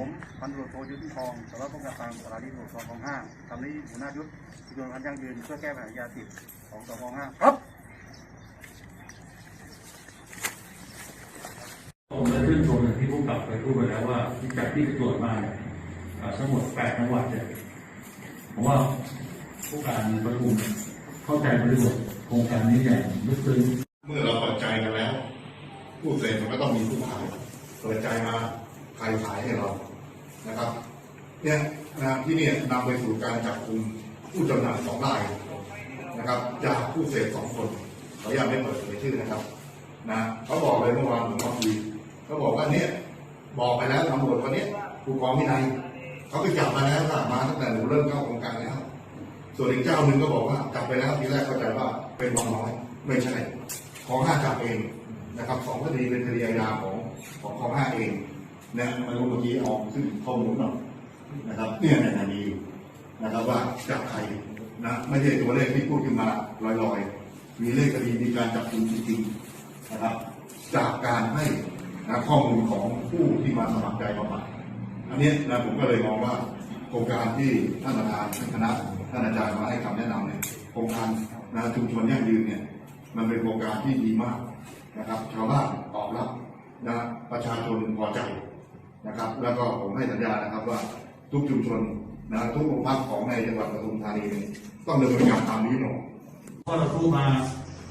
ผมพันตำรวจโทยุทธทองสารวัตรป้องกันปราบสถานีตำรวจสพห้าตำนี้หัวหน้ายุทธชุมชนพันยั่งยืนเพื่อแก้ปัญหายาเสพติดของสพห้าครับผมจะชื่นชมอย่างที่ผู้กลับไปพูดไปแล้วว่าที่จากที่ไปตรวจมาเนี่ยเอ่อทั้งหมดแปดจังหวัดเนี่ยผมว่าผู้การประชุมเข้าใจบริบทโครงการนี้อย่างลึกซึ้งเมื่อเราเปิดใจกันแล้ว ผู้เสพมันก็ต้องมีผู้ขายเปิดใจมาใครขายให้เรา นะครับเนี่ยนะที่เนี่ยนำไปสู่การจับกลุ่มผู้จำหน่ายสองรายนะครับ จากผู้เสพสองคนขออนุญาตไม่เปิดเผยชื่อนะครับนะเขาบอกเลยเมื่อวานผมมาคุยเขาบอกว่าเนี่ยบอกไปแล้วตำรวจวันนี้ผู้กองวินัยเขาไปจับมาแล้วค่ะมาตั้งแต่หนูเริ่มเข้าโครงการแล้ว ส่วนอีกเจ้าหนึ่งก็บอกว่าจับไปแล้วทีแรกเข้าใจว่าเป็นวังน้อยไม่ใช่ ของห้าจับเองนะครับสองคดีเป็นคดีอาญาของของของห้าเอง นะไม่รู้เมื่อกี้ออกซึ่งข้อมูลหน่อยนะครับ เนี่ยในคดีนะครับว่าจับใครนะไม่ใช่ตัวเลขที่พูดขึ้นมาลอยๆ มีเลขคดีมีการจับกลุ่มจริงๆนะครับ จากการให้นะข้อมูลของผู้ที่มาสมัครใจบำบัดอันนี้นะผมก็เลยมองว่าโครงการที่ท่านประธานท่านคณะท่านอาจารย์มาให้คำแนะนำเนี่ยโครงการนะชุมชนยั่งยืนเนี่ยมันเป็นโครงการที่ดีมากนะครับชาวบ้านตอบรับนะประชาชนพอใจ นะครับ แล้วก็ผมให้สัญญานะครับว่าทุกชุมชนนะทุกโรงพักของในจังหวัดปทุมธานีต้องดำเนินการตามนี้หนอยเพราะเราสู้มา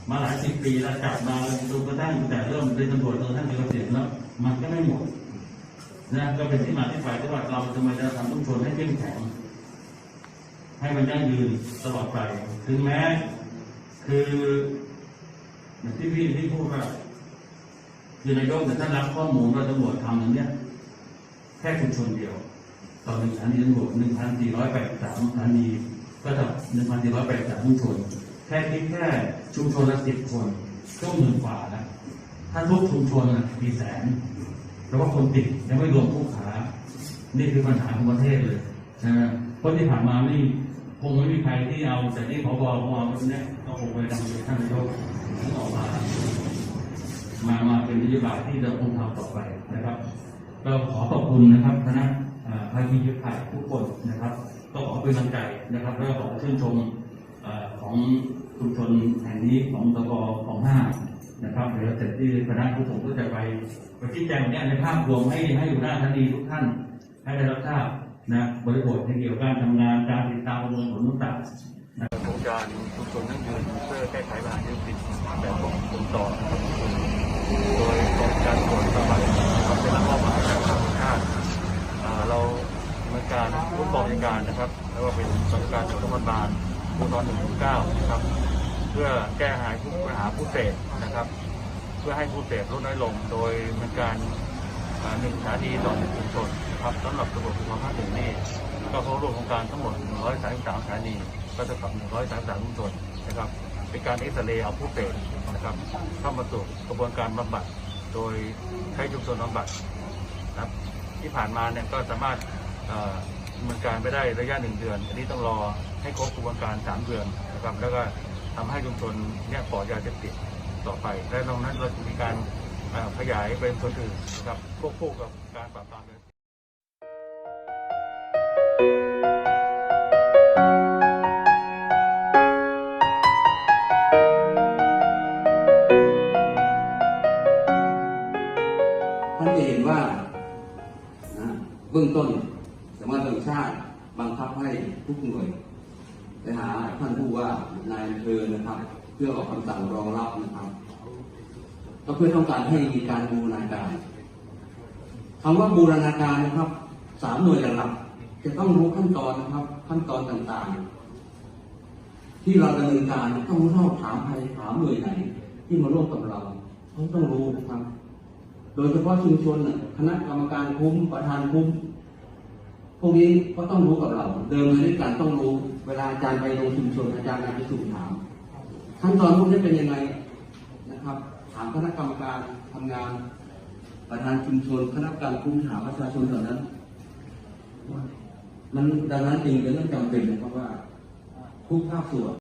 มาหลายสิบปีแล้วจับมาจนกระทั่งแต่เริ่มเป็นตำรวจจนกระทั่งเป็นเกษียณแล้วมันก็ไม่หมดนะก็เป็นที่มาที่ไปที่ว่าเราทำไมจะทำชุมชนให้เข้มแข็งให้มันยั่งยืนตลอดไป ถึงแม้ คือที่พี่ที่พูดว่าคือนายกเนี่ท่านรับข้อมูลว่าตำรวจทำอย่างเนี้ย แค่ชุมชนเดียว ต่อหนึ่งสถานีตำรวจหนึ่งพันสี่ร้อยแปดสามสถานีก็จะหนึ่งพันสี่ร้อยแปดสามชุมชนแค่คิดแค่ชุมชนละสิบคนก็หมื่นกว่าแล้วถ้าทุกชุมชนน่ะมีแสนแล้วว่าคนติดยังไม่รวมผู้ค้านี่คือปัญหาของประเทศเลยใช่ไหมเพราะที่ผ่านมานี่คงไม่มีใครที่เอาแต่ที่พบพอวันนี้ก็คงไปทำเป็นท่านนายกออกมา มามาเป็นนโยบายที่เราคงทำต่อไปนะครับ ก็ขอขอบคุณนะครับคณะอ่าภาคียุทธไทยทุกคนนะครับ ก็ขอเป็นกำลังใจนะครับ แล้วก็ขอชื่นชมอของชุมชนแห่งนี้ของตบของห้านะครับเดี๋ยวเสร็จที่คณะผู้ส่งก็จะไปไปชี้แจงเนี่ยในภาพรวมให้ให้อยู่หน้าทันทีทุกท่านให้ได้รับทราบนะบริบทในเกี่ยวกับการทำงานการติดตามประเมินผลต่างๆโครงการชุมชนนั่งยืน อแก้ไขปัญหาเศรษฐกิจแบบขององค์กรโดยกองการตรวจสอบนะครับเป็นมอบหมายจากทางชาติเราดำเนินการร่วมกองบริการนะครับ แล้วก็เป็นสำนักการตำรวจนครบาลภูธรหนึ่งเก้านะครับ เพื่อแก้ไขปัญหาผู้เสพนะครับ เพื่อให้ผู้เสพลดน้อยลง โดยดำเนินการหนึ่งสถานีต่อหนึ่งชุมชนนะครับสำหรับตำรวจภูธรภาคหนึ่งนี่ก็เข้าร่วมโครงการทั้งหมด 133 สถานี ก็เท่ากับ 133ชุมชนนะครับ เป็นการเอ็กซเรย์เอาผู้เสพนะครับเข้ามาสู่กระบวนการบำบัดโดยใช้ชุมชนบำบัดนะครับที่ผ่านมาเนี่ยก็สามารถดำเนินการไปได้ระยะหนึ่งเดือน อันนี้ต้องรอให้ครบกระบวนการสามเดือนนะครับแล้วก็ทำให้ชุมชนเนี่ยปลอดยาเสพติดต่อไป และนอกนั้นเราจะมีการขยายไปส่วนอื่นนะครับควบคู่กับการปราบปรามยาเสพติด องต้นสำนักงานชาติบังคับให้ทุกหน่วยไปหาท่านผู้ว่านายเภอนะครับ เพื่อออกคำสั่งรองรับนะครับ ก็เพื่อต้องการให้มีการบูรณาการคำว่าบูรณาการนะครับสามหน่วยหลักจะต้องรู้ขั้นตอนนะครับ ขั้นตอนต่างๆ ที่เราดำเนินการต้องเข้ถามใครถามหน่วยไหน ที่มาร่วมกับเราเขาต้องรู้นะครับ โดยเฉพาะชุมชนคณะกรรมการคุ้มประธานคุ้ม พวกนี้ก็ต้องรู้กับเรา เดินมาด้วยกันต้องรู้ เวลาอาจารย์ไปลงชุมชนอาจารย์อาจจะสู่ถามขั้นตอนพวกนี้เป็นยังไงนะครับ ถามคณะกรรมการทำงาน ประธานชุมชนคณะกรรมการคุ้มถามประชาชนเหล่านั้น มันดังนั้นจริงเป็นเรื่องจำเป็นนะครับว่าทุกภาคส่วน